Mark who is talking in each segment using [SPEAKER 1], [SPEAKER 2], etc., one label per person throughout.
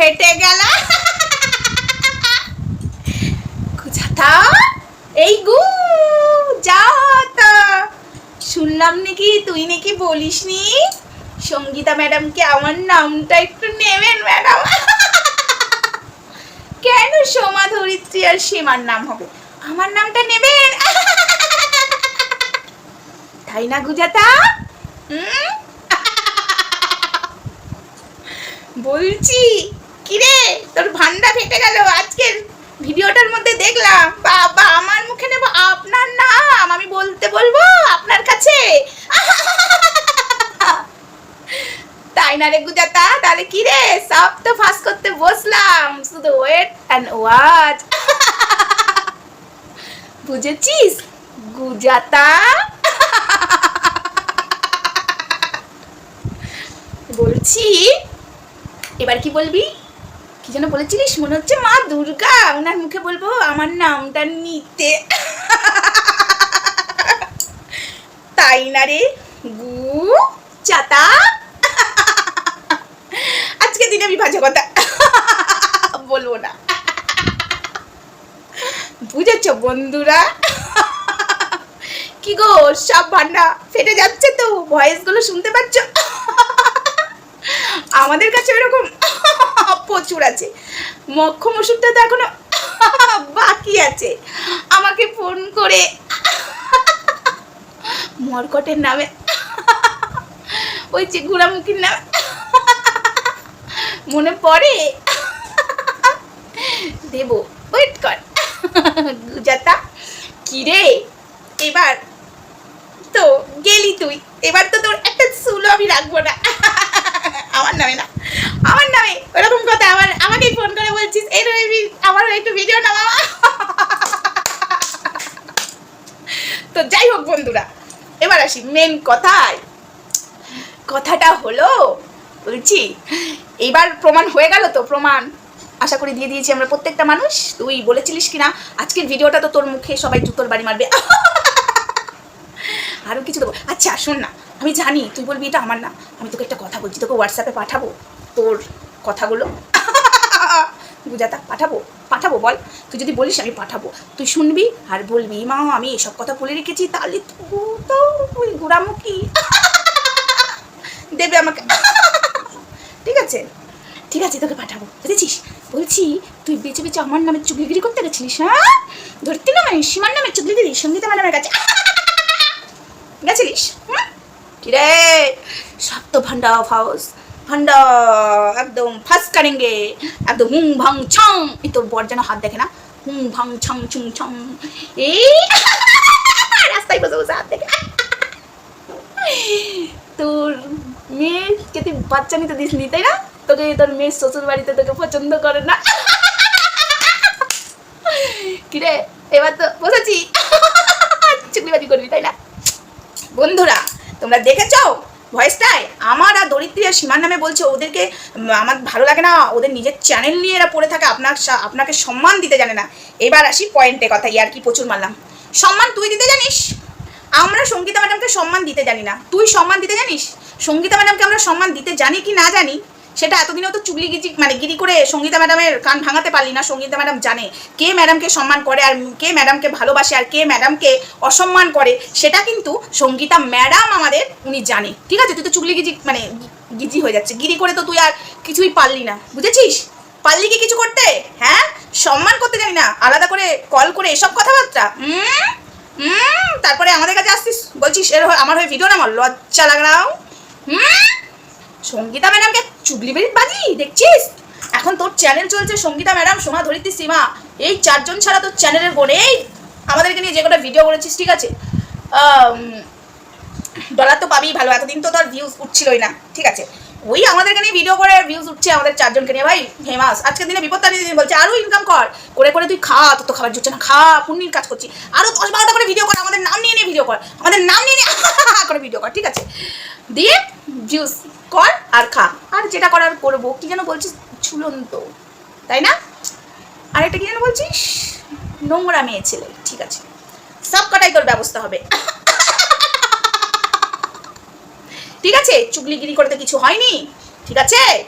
[SPEAKER 1] ফেটে গেল। এই গু, যা শুনলাম নাকি, তুই নাকি বলিসনি? সঙ্গীতা ম্যাডামকে আমার নামটা একটু নেবেন, ম্যাডাম। কেন সোমা ধরিত্রী আর সীমার নাম হবে? আমার নামটা নেবেন? তাই না, গুজাতা? বলছি কিরে? তোর ভান্ডা ফেটে গেল। আজকের ভিডিওটার মধ্যে দেখলাম। বাবা, আমার মুখে নেব আপনার নাম। আমি বলতে বলব আপনার কাছে। তাই না রে গুজাতা? তাহলে কি রে সব তো ফাঁস করতে বসলাম। শুধু ওয়েট অ্যান্ড ওয়াচ বুঝেছিস? গুজাতা? বলছি, এবার কি বলবি? কি যেন বলেছিলিস? মনে হচ্ছে মা দুর্গা। ওনার মুখে বলব, আমার নামটা নিতে। তাই না রে? গু, চাতা। আজকে দিনে আমি ভাজা কথা বলব না। বুঝেছ বন্ধুরা? কি গো, সব ভান্ডা ফেটে যাচ্ছে তো? ভয়েসগুলো শুনতে পাচ্ছ? আমাদের কাছে এরকম প্রচুর আছে। মক্ষম ওষুধটা তো এখনও বাকি আছে। আমাকে ফোন করে মরকটের নামে ওই যে গুড়ামুখির নামে মনে পড়ে? দেবো। ওয়েট কর। গুজাতা, কিরে? এবার তো গেলি তুই। এবার তো তোর একটা সুলো আমি রাখব না আমার নামে না আমার নামে ওরকম কথা আমার আমাকেই ফোন করে বলছিস এই রবি আমার একটু ভিডিও না মামা তো যাই হোক বন্ধুরা এবার আসি মেন কথায়। কথাটা হলো, বলছি এইবার প্রমাণ হয়ে গেল তো, প্রমাণ। আশা করি দিয়ে দিয়েছি আমরা প্রত্যেকটা মানুষ। তুই বলেছিলিস কিনা? আজকের ভিডিওটা তো তোর মুখে সবাই জুতোর বাড়ি মারবে। আরও কিছু দেবো। আচ্ছা শোন না, আমি জানি তুই বলবি এটা আমার না। আমি তোকে একটা কথা বলছি, তোকে হোয়াটসঅ্যাপে পাঠাবো। তোর কথাগুলো বুঝাতা পাঠাবো। পাঠাবো বল। তুই যদি বলিস আমি পাঠাবো। তুই শুনবি আর বলবি, মা, আমি এসব কথা বলে রেখেছি, তাহলে তো গোড়ামুখী। দেবে আমাকে। ঠিক আছে? ঠিক আছে, তোকে পাঠাবো। বুঝেছিস? বলছি, তুই বেঁচে বেঁচে আমার নামে চুগলিগিরি করতে গেছিলিস হ্যাঁ? ধরতে না মানে সীমার নামে চুগলিগিরি, সঙ্গীতা ম্যাডামের কাছে। গেছিলিস? কিরে? সব তো ভান্ডা অফ হাউস। ভান্ডা একদম ফার্স্ট কারেঙ্গে একদম হুম ভাং ছং, এই তোর বর যেন হাত দেখে না হুম ভাং ছং, ছুং ছং, এই, রাস্তায় বসে বসে হাত দেখে। তোর মেয়েকে তুই বাচ্চা নিতে দিস নি তাই না? তোকে, তোর মেয়ের শ্বশুর বাড়িতে তোকে পছন্দ করে না। কিরে, এবার তো বসেছি। চুকলিবাজি করবি, তাই না? বন্ধুরা, তোমরা দেখেছ? ভয়েসটাই আমার আর দরিদ্রী আর সীমার নামে বলছে, ওদেরকে আমার ভালো লাগে না, ওদের নিজের চ্যানেল নিয়ে এরা পড়ে থাকে, আপনার আপনাকে সম্মান দিতে জানে না। এবার আসি পয়েন্টে কথা, ইয়ার কি প্রচুর মারলাম। সম্মান তুই দিতে জানিস? আমরা সঙ্গীতা ম্যাডামকে সম্মান দিতে জানি না। তুই সম্মান দিতে জানিস? সঙ্গীতা ম্যাডামকে আমরা সম্মান দিতে জানি কি না জানি? সেটা এতদিনেও তো চুগলি গিজি মানে গিরি করে সঙ্গীতা ম্যাডামের কান ভাঙাতে পারলি না, সঙ্গীতা ম্যাডাম জানে। কে ম্যাডামকে সম্মান করে আর কে ম্যাডামকে ভালোবাসে আর কে ম্যাডামকে অসম্মান করে, সেটা কিন্তু সঙ্গীতা ম্যাডাম আমাদের উনি জানে। ঠিক আছে? তুই তো চুগলি গিজি মানে গিজি হয়ে যাচ্ছে। গিরি করে তো তুই আর কিছুই পারলি না। বুঝেছিস? পারলি কি কিছু করতে? হ্যাঁ? সম্মান করতে জানি না। আলাদা করে কল করে এসব কথাবার্তা? তারপরে আমাদের কাছে আসছিস? বলছিস, এর আমার হয়ে ভিডিও না আমার লজ্জা লাগাও। সঙ্গীতা ম্যাডামকে চুগলি বেরিয়ে বাজি, দেখছিস? এখন তোর চ্যানেল চলছে সঙ্গীতা ম্যাডাম সোমা ধরিত্রী, সীমা। এই চারজন ছাড়া তোর চ্যানেলের বোন এই? আমাদেরকে নিয়ে যে কটা ভিডিও করেছিস, ঠিক আছে? ডলার তো পাবিই ভালো, এতদিন তো তোর ভিউজ উঠছিলই না, ঠিক আছে? ওই আমাদেরকে নিয়ে ভিডিও করে ভিউজ উঠছে আমাদের চারজনকে নিয়ে, ভাই ফেমাস আজকের দিনে বিপদ তারিণী দিন বলছে আরও ইনকাম কর। করে করে তুই খা, তোর তো খাবার জুটছে না, খা, পুণ্যির কাজ করছি। আরও দশ বারোটা করে ভিডিও কর, আমাদের নাম নিয়ে নিয়ে ভিডিও কর। আমাদের নাম নিয়ে নিয়ে করে ভিডিও কর, ঠিক আছে? দিয়ে ভিউজ কর আর খা। আর যেটা করার করব, কি যেন বলছিস? ঝুলন্ত। তাই না? আর একটা কি যেন বলছিস? নোংরা মেয়ে ছেলে। ঠিক আছে। সব কটাই তোর ব্যবস্থা হবে। ঠিক আছে? চুগলিগিরি করতে কিছু হয়নি? ঠিক আছে?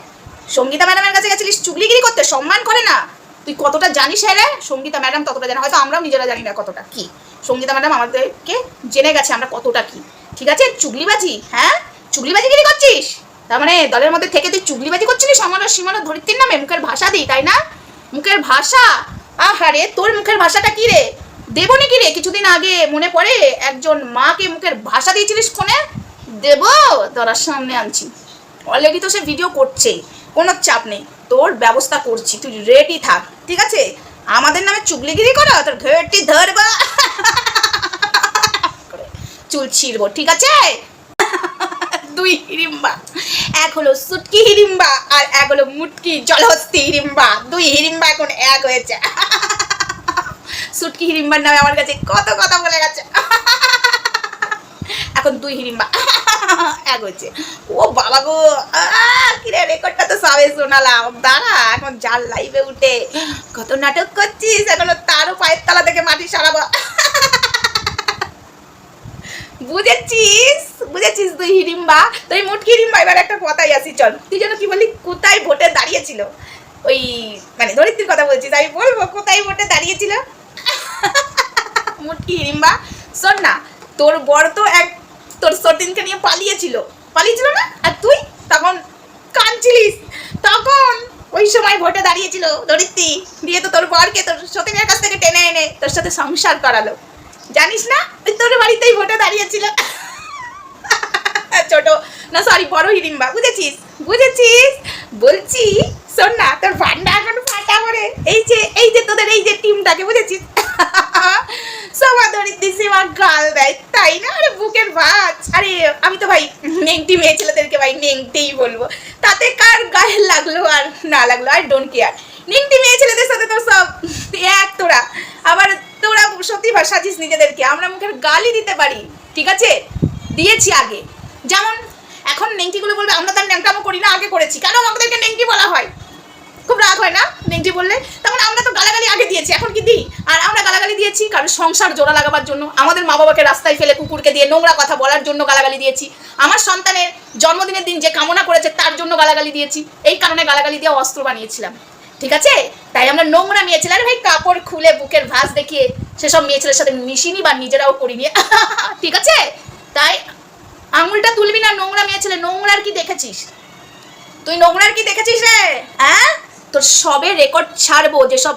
[SPEAKER 1] সঙ্গীতা ম্যাডামের কাছে গেছিলিস চুগলিগিরি করতে? সম্মান করে না? তুই কতটা জানিস হ্যাঁ রে? সঙ্গীতা ম্যাডাম ততটা জানে হয়তো আমরাও নিজেরা জানি না কতটা কি। সঙ্গীতা ম্যাডাম আমাদেরকে জেনে গেছে আমরা কতটা কি। ঠিক আছে? চুগলিবাজি হ্যাঁ? চুগলিবাজিগিরি করছিস? তার মানে দলের মধ্যে থেকে তুই চুগলিবাজি করছিলিস? আমার সীমানা ধরিত্রীর নামে মুখের ভাষা দিই, তাই না? মুখের ভাষা? আহারে, তোর মুখের ভাষাটা কি রে? দেবো নাকি রে? কিছুদিন আগে মনে পড়ে একজন মাকে মুখের ভাষা দিয়েছিলিস ফোনে? দেবো? তোরার সামনে আনছি। অলরেডি তো সে ভিডিও করছে, কোনো চাপ নেই। তোর ব্যবস্থা করছি, তুই রেডি থাক, ঠিক আছে? আমাদের নামে চুগলিগিরি করো, তোর ঘেরটি ধরবা। চুল ছিঁড়বো, ঠিক আছে? দুই হিরিম্বা। এক হলো সুটকি হিরিম্বা আর এক হলো মুটকি জলহস্তি হিরিম্বা। দুই হিরিম্বা এখন এক হয়েছে। সুটকি হিরিম্বার নামে আমার কাছে কত কথা বলে গেছে। এখন দুই হিরিম্বা। এক হয়েছে। ও বাবা গো কিরে রেকর্ডটা তো সবে শোনালাম। দাঁড়া, এখন যার লাইভে উঠে কত নাটক করছিস? এখনও তারও পায়ের তলা থেকে মাটি সারাবো। বুঝেছিস? বুঝেছিস তুই হিড়িম্বা তুই মুটকি হিড়িম্বা এবার একটা কথাই আসি চল। তুই যেন কি বলি কোথায় ভোটে দাঁড়িয়েছিল? ওই মানে ধরিত্রীর কথা বলছিস, আমি বলব, কোথায় ভোটে দাঁড়িয়েছিল? মুটকি হিড়িম্বা শোন না, তোর বর তো এক, তোর সতীনকে নিয়ে পালিয়েছিল। পালিয়েছিল না? আর তুই তখন কাঁদছিলিস। তখন ওই সময় ভোটে দাঁড়িয়েছিল ধরিত্রী। দিয়ে তো তোর বরকে তোর সতীনের কাছ থেকে টেনে এনে তোর সাথে সংসার করালো। জানিস না? ওই তোর বাড়িতেই ভোটে দাঁড়িয়েছিল। ছোট না সরি বড় হিড়িম্বা, বুঝেছিস? বুঝেছিস? বলছি, শোন না, তোর ভান্ডা এখন ফাটা করে এই যে এই যে তোদের এই যে টিমটাকে, বুঝেছিস? সবা ধরিত্রী গাল দেয়, তাই না? আরে, বুকের ভাত আরে, আমি তো ভাই নেংটি মেয়ে ছেলেদেরকে ভাই নেংটেই বলব। তাতে কার গায়ে লাগল আর না লাগল আর ডোন্ট কেয়ার নেংটি মেয়ে ছেলেদের সাথে তো সব এক তোরা। আবার তোরা সত্যি ভাই সাজিস নিজেদেরকে, আমরা মুখের গালি দিতে পারি, ঠিক আছে? দিয়েছি আগে। যেমন, এখন নেংটিগুলো বলবে, আমরা তার ন্যাংটামো করি না, আগে করেছি। কেন আমাদেরকে নেংটি বলা হয়? খুব রাগ হয় না নেংটি বললে? তখন আমরা তো গালাগালি আগে দিয়েছি, এখন কি দিই? আর আমরা গালাগালি দিয়েছি কারণ সংসার জোড়া লাগাবার জন্য, আমাদের মা বাবাকে রাস্তায় ফেলে কুকুরকে দিয়ে নোংরা কথা বলার জন্য গালাগালি দিয়েছি। আমার সন্তানের জন্মদিনের দিন যে কামনা করেছে, তার জন্য গালাগালি দিয়েছি। এই কারণে গালাগালি দিয়ে অস্ত্র বানিয়েছিলাম। ঠিক আছে? তাই আমরা নোংরা মেয়ে আরে ভাই, কাপড় খুলে বুকের ভাঁজ দেখিয়ে সেসব মেয়ে ছেলের সাথে মিশিনি বা নিজেরাও করিনি। ঠিক আছে? তাই আঙুলটা তুলবি না, নোংরা মেয়ে ছেলে, নোংরার কি দেখেছিস? তুই নোংরার কি দেখেছিস রে? হ্যাঁ? তোর সবে রেকর্ড ছাড়বো যেসব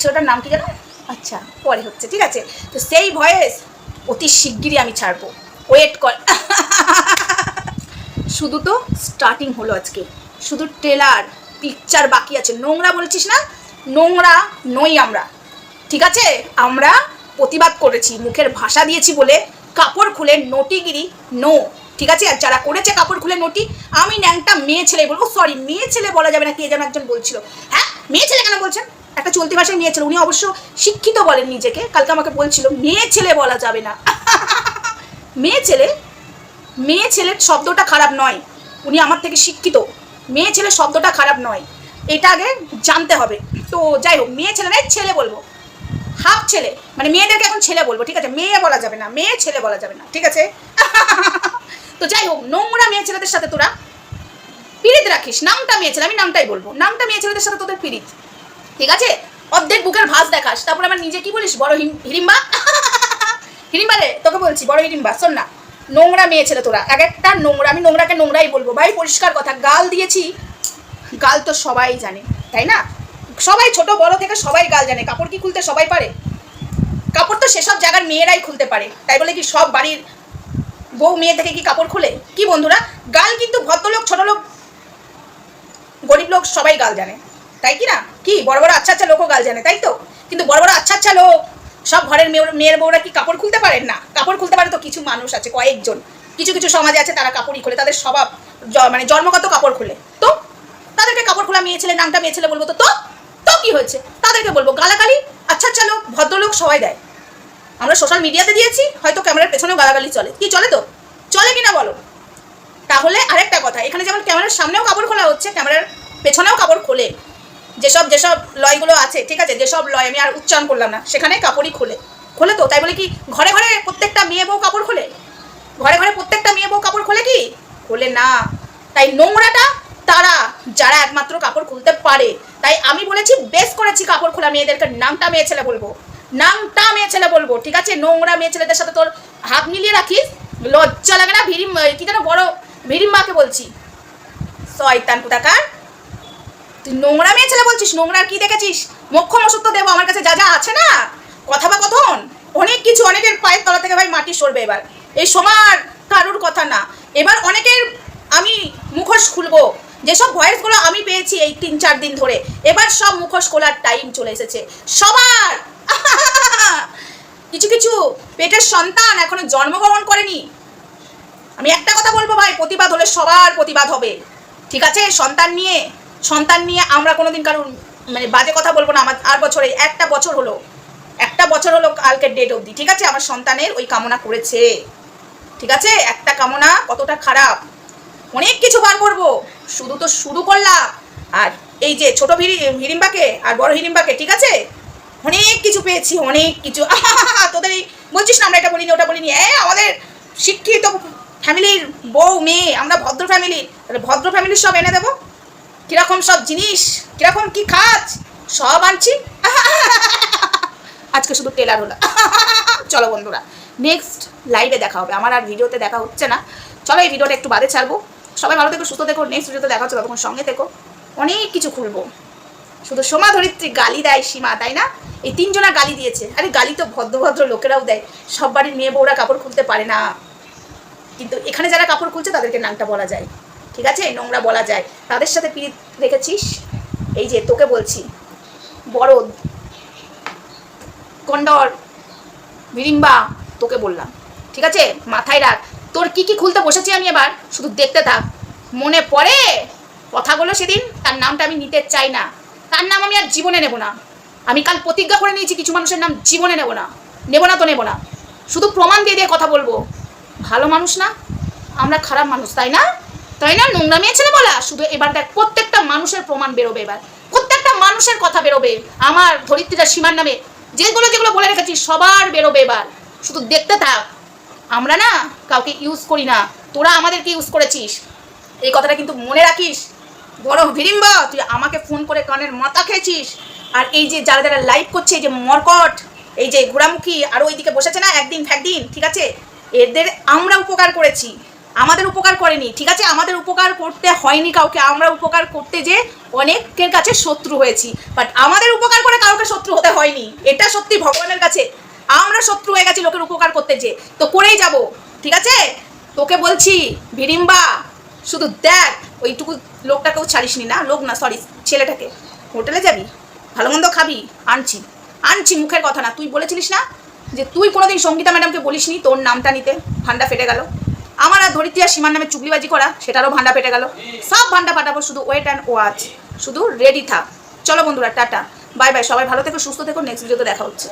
[SPEAKER 1] ছেলেটার নাম কি জানো আচ্ছা পরে হচ্ছে, ঠিক আছে? তো সেই ভয়েস অতি শিগগিরই আমি ছাড়বো। ওয়েট কর। শুধু তো স্টার্টিং হলো আজকে। শুধু ট্রেলার পিকচার বাকি আছে। নোংরা বলছিস না? নোংরা নই আমরা। ঠিক আছে? আমরা প্রতিবাদ করেছি, মুখের ভাষা দিয়েছি বলে কাপড় খুলে নটিগিরি নো ঠিক আছে? আর যারা করেছে কাপড় খুলে নটি, আমি ন্যাংটা মেয়ে ছেলে বলব। সরি মেয়ে ছেলে বলা যাবে না, কে যেন একজন বলছিল। হ্যাঁ? মেয়ে ছেলে কেন বলছেন? একটা চলতি ভাষায় মেয়ে ছেলে, উনি অবশ্য শিক্ষিত বলেন নিজেকে। কালকে আমাকে বলছিল, মেয়ে ছেলে বলা যাবে না। মেয়ে ছেলে, মেয়ে ছেলের শব্দটা খারাপ নয়। উনি আমার থেকে শিক্ষিত। মেয়ে ছেলে শব্দটা খারাপ নয়। এটা আগে জানতে হবে। তো যাই হোক, মেয়ে ছেলে নয়, ছেলে বলব। হাফ ছেলে। মানে মেয়েদেরকে এখন ছেলে বলব, ঠিক আছে? মেয়ে বলা যাবে না, মেয়ে ছেলে বলা যাবে না, ঠিক আছে? তো যাই হোক, নোংরা মেয়ে ছেলেদের সাথে তোরা পিড়িত রাখিস। নামটা মেয়ে ছেলে, আমি নামটাই বলব। নামটা মেয়ে ছেলেদের সাথে তোদের পিরিত ঠিক আছে? অর্ধেক বুকের ভাঁজ দেখাস। তারপর আমার নিজে কি বলিস? বড় হিড়িম্বা হিড়িম্বা রে, তোকে বলছি, বড় হিড়িম্বা শোন না। নোংরা মেয়ে ছেলে তোরা, এক একটা নোংরা, আমি নোংরাকে নোংরাই বলব। ভাই, পরিষ্কার কথা, গাল দিয়েছি। গাল তো সবাই জানে, তাই না? সবাই ছোট, বড় থেকে সবাই গাল জানে। কাপড় কি খুলতে সবাই পারে? কাপড় তো সেসব জায়গার মেয়েরাই খুলতে পারে। তাই বলে কি সব বাড়ির বউ মেয়ে থেকে কি কাপড় খুলে? কি বন্ধুরা? গাল কিন্তু ভদ্রলোক ছোট লোক গরিব লোক সবাই গাল জানে। তাই কি না? কি? বড় বড় আচ্ছা আচ্ছা লোকও গাল জানে, তাই তো? কিন্তু বড় বড় আচ্ছা আচ্ছা লোক, সব ঘরের মেয়ের মেয়ের বউরা কি কাপড় খুলতে পারেন না? কাপড় খুলতে পারে তো কিছু মানুষ আছে, কয়েকজন। কিছু কিছু সমাজে আছে তারা কাপড়ই খুলে, তাদের স্বভাব মানে জন্মগত কাপড় খুলে। তো? তাদেরকে কাপড় খোলা, মেয়ে ছেলে, নামটা মেয়ে ছেলে বলব তো? তো? তো কি হয়েছে? তাদেরকে বলব, গালাগালি? আচ্ছা চলো, ভদ্রলোক সবাই দেয়। আমরা সোশ্যাল মিডিয়াতে দিয়েছি, হয়তো ক্যামেরার পেছনেও গালাগালি চলে। কি চলে তো? চলে কিনা বলো? তাহলে আরেকটা কথা, এখানে যেমন ক্যামেরার সামনেও কাপড় খোলা হচ্ছে ক্যামেরার পেছনেও কাপড় খোলে। যেসব যেসব লয়গুলো আছে, ঠিক আছে, যেসব লয়, আমি আর উচ্চারণ করলাম না, সেখানে কাপড়ই খোলে। খোলে তো? তাই বলে কি ঘরে ঘরে প্রত্যেকটা মেয়ে বউ কাপড় খোলে? ঘরে ঘরে প্রত্যেকটা মেয়ে বউ কাপড় খোলে কি? খোলে না। তাই নোংরাটা তারা, যারা একমাত্র কাপড় খুলতে পারে তাই আমি বলেছি, বেশ করেছি কাপড় খোলা, মেয়েদেরকে নামটা মেয়ে ছেলে বলব। নামটা মেয়ে ছেলে বলব, ঠিক আছে? নোংরা মেয়ে ছেলেদের সাথে তোর হাত মিলিয়ে রাখিস, লজ্জা লাগে না? ভিড়িম কি যেন বড় ভিড়িম মাকে বলছি। শয়তান কোথাকার? তুই নোংরা মেয়ে ছেলে বলছিস নোংরা কি দেখেছিস? মোক্ষম ওষুধ তো দেবো, আমার কাছে যা যা আছে না? কথা বা কথন অনেক কিছু, অনেকের পায়ের তলা থেকে ভাই মাটি সরবে এবার। এই সবার কারুর কথা না। এবার অনেকের আমি মুখোশ খুলবো। যেসব ভয়েসগুলো আমি পেয়েছি এই তিন চার দিন ধরে, এবার সব মুখোশ খোলার টাইম চলে এসেছে। সবার! কিছু কিছু পেটের সন্তান এখনও জন্মগ্রহণ করেনি। আমি একটা কথা বলব ভাই, প্রতিবাদ হলে সবার প্রতিবাদ হবে। ঠিক আছে? সন্তান নিয়ে সন্তান নিয়ে আমরা কোনোদিন কারণ মানে বাজে কথা বলব না, আমার আর বছরে একটা বছর হলো। একটা বছর হলো কালকের ডেট অবধি, ঠিক আছে? আমার সন্তানের ওই কামনা করেছে। ঠিক আছে? একটা কামনা কতটা খারাপ। অনেক কিছু বার করব। শুধু তো শুরু করলাম। আর এই যে ছোট হিড়িম্বাকে আর বড় হিড়িম্বাকে, ঠিক আছে? অনেক কিছু পেয়েছি, অনেক কিছু। তোদের এই, বলছিস না আমরা এটা বলিনি, ওটা বলিনি। এ আমাদের শিক্ষিত ফ্যামিলির বউ, মেয়ে, আমরা ভদ্র ফ্যামিলি। তাহলে ভদ্র ফ্যামিলির সব এনে দেবো? কীরকম সব জিনিস? কীরকম কি খাচ সব আনছি? আজকে শুধু টেলার হলো। চলো বন্ধুরা নেক্সট লাইভে দেখা হবে। আমার আর ভিডিওতে দেখা হচ্ছে না। চলো এই ভিডিওটা একটু বাদে ছাড়বো। সবাই ভালো থেকো, সুস্থ দেখো নেক্সট ভিডিওতে দেখা হচ্ছে ততক্ষণ সঙ্গে থেকো। অনেক কিছু খুলবো। শুধু সোমা ধরিত্রী গালি দেয় সীমা, তাই না? এই তিনজনা গালি দিয়েছে। আরে গালি তো ভদ্র ভদ্র লোকেরাও দেয়। সব বাড়ির মেয়ে বউরা কাপড় খুলতে পারে না। কিন্তু এখানে যারা কাপড় খুলছে, তাদেরকে নামটা বলা যায়। ঠিক আছে? নোংরা বলা যায়। তাদের সাথে পিড়িত রেখেছিস? এই যে তোকে বলছি। বরদ কন্ডর বিরিম্বা, তোকে বললাম। ঠিক আছে? মাথায় রাখ। তোর কি কি খুলতে বসেছি আমি এবার? শুধু দেখতে থাক। মনে পড়ে? কথাগুলো সেদিন, তার নামটা আমি নিতে চাই না। তার নাম আমি আর জীবনে নেব না। আমি কাল প্রতিজ্ঞা করে নিয়েছি কিছু মানুষের নাম জীবনে নেব না। নেব না তো নেব না। শুধু প্রমাণ দিয়ে দিয়ে কথা বলব। ভালো মানুষ না? আমরা খারাপ মানুষ, তাই না? তাই না? নোংরা মেয়ে ছেলে বলা? শুধু এবার দেখ, প্রত্যেকটা মানুষের প্রমাণ বেরোবে এবার। প্রত্যেকটা মানুষের কথা বেরোবে। আমার ধরিত্রীরা সীমার নামে। যেগুলো যেগুলো বলে রেখেছি, সবার বেরোবে এবার। শুধু দেখতে থাক। আমরা না কাউকে ইউজ করি না। তোরা আমাদেরকে ইউজ করেছিস। এই কথাটা কিন্তু মনে রাখিস। বড় ভিড়িম্ব তুই আমাকে ফোন করে কানের মাথা খেয়েছিস। আর এই যে যারা যারা লাইভ করছে, এই যে মরকট, এই যে ঘোড়ামুখী, আর ওইদিকে বসেছে না, একদিন ফ্যাকদিন, ঠিক আছে? এদের আমরা উপকার করেছি। আমাদের উপকার করেনি, ঠিক আছে? আমাদের উপকার করতে হয়নি কাউকে। আমরা উপকার করতে যে অনেকের কাছে শত্রু হয়েছি। বাট আমাদের উপকার করে কাউকে শত্রু হতে হয়নি। এটা সত্যি ভগবানের কাছে। আমরা শত্রু হয়ে গেছি, লোকের উপকার করতে যে। তো করেই যাব, ঠিক আছে? তোকে বলছি, ভিড়িম্বা, শুধু দেখ, ওইটুকু লোকটাকেও ছাড়িসনি না? লোক না সরি ছেলেটাকে। হোটেলে যাবি? ভালো মন্দ খাবি? আনছি। আনছি, মুখের কথা না। তুই বলেছিলিস না যে তুই কোনোদিন সঙ্গীতা ম্যাডামকে বলিসনি তোর নামটা নিতে? ভান্ডা ফেটে গেল। আমার আর ধরিত্রী আর সীমার নামে চুগলিবাজি করা, সেটারও ভান্ডা ফেটে গেল। সব ভান্ডা ফাটাবো, শুধু ওয়েট অ্যান্ড ওয়াচ শুধু রেডি থাক। চলো বন্ধুরা, টাটা। বাই বাই সবাই ভালো থেকো, সুস্থ থেকো নেক্সট ভিডিওতে দেখা হচ্ছে।